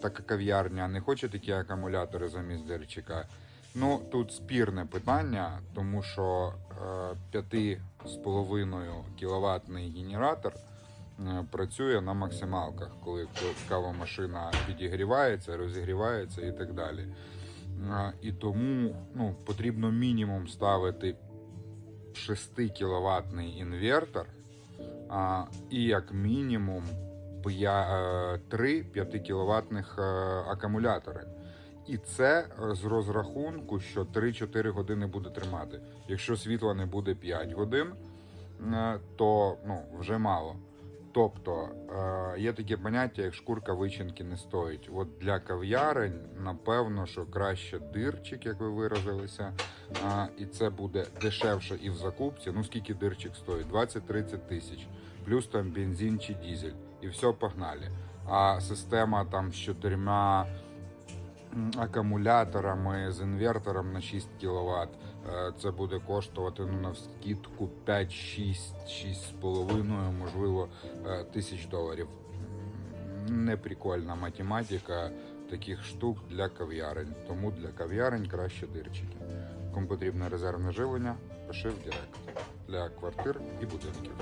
така кав'ярня не хоче такі акумулятори замість дирчика. Ну, тут спірне питання, тому що е, 5,5 кіловатний генератор е, працює на максималках, коли кавомашина підігрівається, розігрівається і так далі. Е, І тому ну, потрібно мінімум ставити 6 кіловатний інвертор а, і як мінімум 3 5 кіловатних акумулятори. І це е, з розрахунку, що 3-4 години буде тримати. Якщо світла не буде 5 годин, е, то ну, вже мало. Тобто е, є таке поняття, як шкурка вичинки не стоїть. От для кав'ярень, напевно, що краще дирчик, як ви виразилися, е, і це буде дешевше і в закупці. Ну скільки дирчик стоїть? 20-30 тисяч, плюс там бензин чи дізель, і все погнали. А система там з чотирма акумуляторами з інвертором на 6 кВт. Це буде коштувати ну, на скидку 5, 6, 6,5, можливо, е, тисяч доларів. Неприкольна математика таких штук для кав'ярень. Тому для кав'ярень краще дирчики. Кому потрібне резервне живлення, пиши в Директ для квартир і будинків.